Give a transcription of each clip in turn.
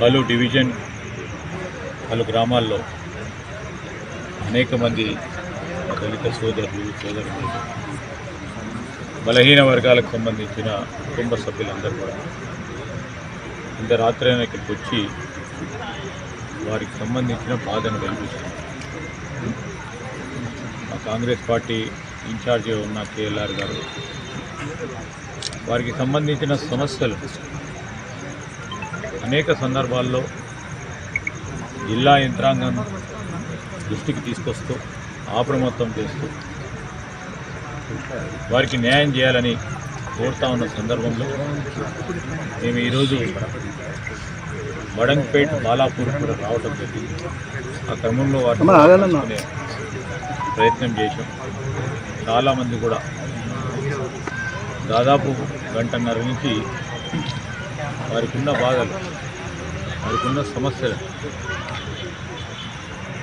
పలు డివిజన్ పలు గ్రామాల్లో అనేక మంది దళిత సోదరులు సోదరులు బలహీన వర్గాలకు సంబంధించిన కుటుంబ సభ్యులందరూ కూడా ఇంత రాత్రైనా ఇక్కడికి వచ్చి వారికి సంబంధించిన బాధను వెలిపిస్తున్నారు మా కాంగ్రెస్ పార్టీ ఇన్ఛార్జ్ ఉన్న కేఎల్ఆర్ గారు వారికి సంబంధించిన సమస్యలు అనేక సందర్భాల్లో జిల్లా యంత్రాంగం దృష్టికి తీసుకొస్తూ అప్రమత్తం చేస్తూ వారికి న్యాయం చేయాలని కోరుతా ఉన్న సందర్భంలో మేము ఈరోజు వడంపేట్ బాలాపూర్ కూడా రావడం జరిగింది. ఆ క్రమంలో వారిని ప్రయత్నం చేశాం. చాలామంది కూడా దాదాపు గంటన్నర నుంచి వారికి ఉన్న బాధలు వారికి ఉన్న సమస్యలు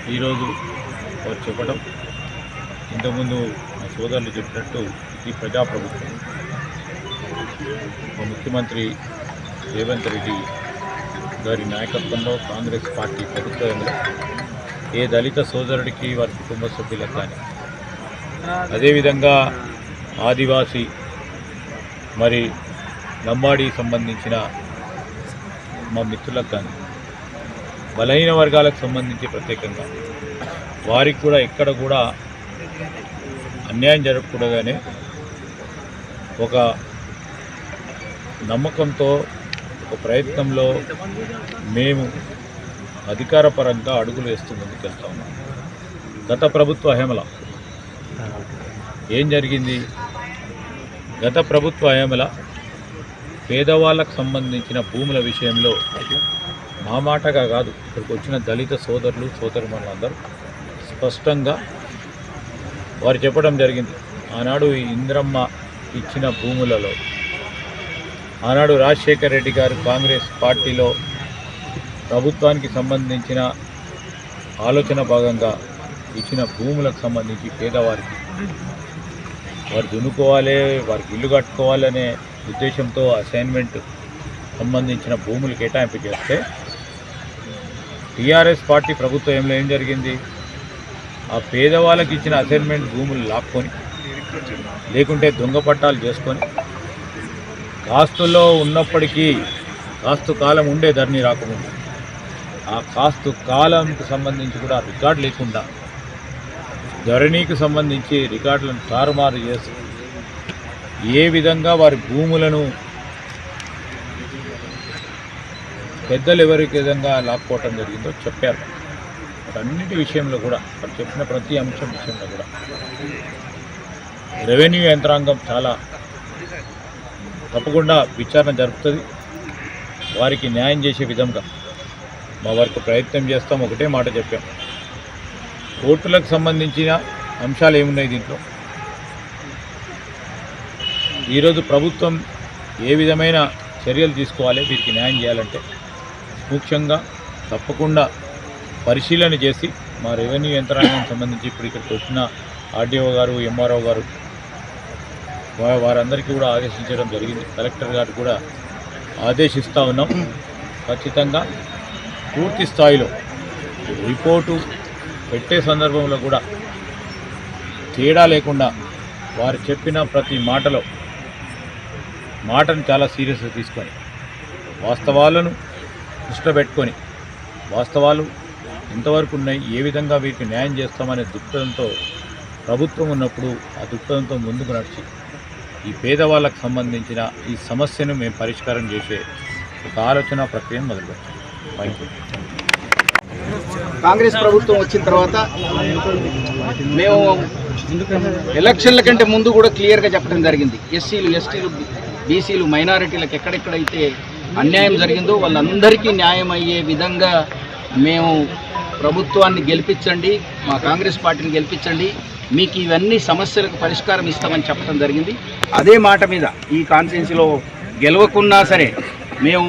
ఈరోజు వారు చెప్పడం ఇంతకుముందు మా సోదరులు చెప్పినట్టు ఈ ప్రజాప్రభుత్వం మా ముఖ్యమంత్రి రేవంత్ రెడ్డి గారి నాయకత్వంలో కాంగ్రెస్ పార్టీ ప్రభుత్వంలో ఏ దళిత సోదరుడికి వారి కుటుంబ సభ్యులకు కానీ అదేవిధంగా ఆదివాసీ మరి లంబాడీ సంబంధించిన మా మిత్రులకు కానీ బలహీన వర్గాలకు సంబంధించి ప్రత్యేకంగా వారికి కూడా ఎక్కడ కూడా అన్యాయం జరగకూడదనే ఒక నమ్మకంతో ఒక ప్రయత్నంలో మేము అధికారపరంగా అడుగులు వేస్తూ ముందుకెళ్తా ఉన్నాం. గత ప్రభుత్వ హేమల ఏం జరిగింది? గత ప్రభుత్వ హేమల పేదవాళ్ళకు సంబంధించిన భూముల విషయంలో మా మాటగా కాదు ఇక్కడికి వచ్చిన దళిత సోదరులు సోదరుమణులందరూ స్పష్టంగా వారు చెప్పడం జరిగింది. ఆనాడు ఈ ఇంద్రమ్మ ఇచ్చిన భూములలో ఆనాడు రాజశేఖర్ రెడ్డి గారు కాంగ్రెస్ పార్టీలో ప్రభుత్వానికి సంబంధించిన ఆలోచన భాగంగా ఇచ్చిన భూములకు సంబంధించి పేదవారికి వారు దున్నుకోవాలి వారికి ఇల్లు కట్టుకోవాలనే ఉద్దేశంతో అసైన్మెంట్ సంబంధించిన భూములు కేటాయింపు చేస్తే టీఆర్ఎస్ పార్టీ ప్రభుత్వంలో ఏం జరిగింది? ఆ పేదవాళ్ళకి ఇచ్చిన అసైన్మెంట్ భూములు లాక్కొని లేకుంటే దొంగ పట్టాలు చేసుకొని కాస్తుల్లో ఉన్నప్పటికీ కాస్తు కాలం ఉండే ధరణి రాకముందు ఆ కాస్తు కాలంకు సంబంధించి కూడా రికార్డు లేకుండా ధరణికి సంబంధించి రికార్డులను తారుమారు చేసి ఏ విధంగా వారి భూములను పెద్దలు ఎవరికి విధంగా లాక్కోవటం జరిగిందో చెప్పారు. అన్నిటి విషయంలో కూడా వారు చెప్పిన ప్రతి అంశం విషయంలో కూడా. రెవెన్యూ యంత్రాంగం చాలా తప్పకుండా విచారణ జరుపుతుంది. వారికి న్యాయం చేసే విధంగా మా వారికి ప్రయత్నం చేస్తాం. ఒకటే మాట చెప్పాం. కోర్టులకు సంబంధించిన అంశాలు ఏమున్నాయి దీంట్లో? ఈరోజు ప్రభుత్వం ఏ విధమైన చర్యలు తీసుకోవాలి వీరికి న్యాయం చేయాలంటే ముఖ్యంగా తప్పకుండా పరిశీలన చేసి మా రెవెన్యూ యంత్రాంగం సంబంధించి ఇప్పుడు ఇక్కడికి వచ్చిన ఆర్డీఓ గారు ఎంఆర్ఓ గారు వారందరికీ కూడా ఆదేశించడం జరిగింది. కలెక్టర్ గారు కూడా ఆదేశిస్తూ ఉన్నాం. ఖచ్చితంగా పూర్తి స్థాయిలో రిపోర్టు పెట్టే సందర్భంలో కూడా తేడా లేకుండా వారు చెప్పిన ప్రతి మాటలో మాటను చాలా సీరియస్గా తీసుకొని వాస్తవాలను దృష్టిలో పెట్టుకొని వాస్తవాలు ఎంతవరకు ఉన్నాయి ఏ విధంగా వీరికి న్యాయం చేస్తామనే దృక్పథంతో ప్రభుత్వం ఉన్నప్పుడు ఆ దృక్పథంతో ముందుకు నడిచి ఈ పేదవాళ్ళకు సంబంధించిన ఈ సమస్యను మేము పరిష్కారం చేసే ఒక ఆలోచన ప్రక్రియను మొదలుపెట్టాం. థ్యాంక్ యూ కాంగ్రెస్ ప్రభుత్వం వచ్చిన తర్వాత మేము ఎలక్షన్ల కంటే ముందు కూడా క్లియర్గా చెప్పడం జరిగింది. ఎస్సీలు ఎస్టీలు బీసీలు మైనారిటీలకు ఎక్కడెక్కడైతే అన్యాయం జరిగిందో వాళ్ళందరికీ న్యాయం అయ్యే విధంగా మేము ప్రభుత్వాన్ని గెలిపించండి మా కాంగ్రెస్ పార్టీని గెలిపించండి. మీకు ఇవన్నీ సమస్యలకు పరిష్కారం ఇస్తామని చెప్పడం జరిగింది. అదే మాట మీద ఈ కాన్స్టిట్యున్సీలో గెలవకున్నా సరే మేము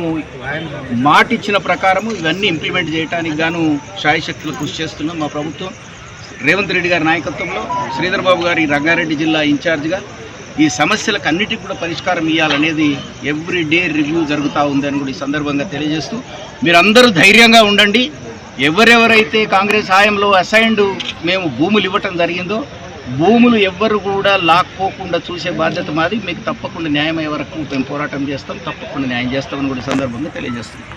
మాట ఇచ్చిన ప్రకారము ఇవన్నీ ఇంప్లిమెంట్ చేయడానికి గాను శాయశక్తులు కృషి చేస్తున్నాం మా ప్రభుత్వం. రేవంత్ రెడ్డి గారి నాయకత్వంలో శ్రీధర్ బాబు గారి రంగారెడ్డి జిల్లా ఇన్ఛార్జ్గా ఈ సమస్యలకు అన్నిటికీ కూడా పరిష్కారం ఇవ్వాలనేది ఎవ్రీ డే రివ్యూ జరుగుతూ ఉందని కూడా ఈ సందర్భంగా తెలియజేస్తూ మీరందరూ ధైర్యంగా ఉండండి. ఎవరెవరైతే కాంగ్రెస్ హాయంలో అసైన్డ్ మేము భూములు ఇవ్వటం జరిగిందో భూములు ఎవ్వరు కూడా లాక్కోకుండా చూసే బాధ్యత మాది. మీకు తప్పకుండా న్యాయం అయ్యే వరకు మేము పోరాటం చేస్తాం తప్పకుండా న్యాయం చేస్తామని కూడా ఈ సందర్భంగా తెలియజేస్తున్నాం.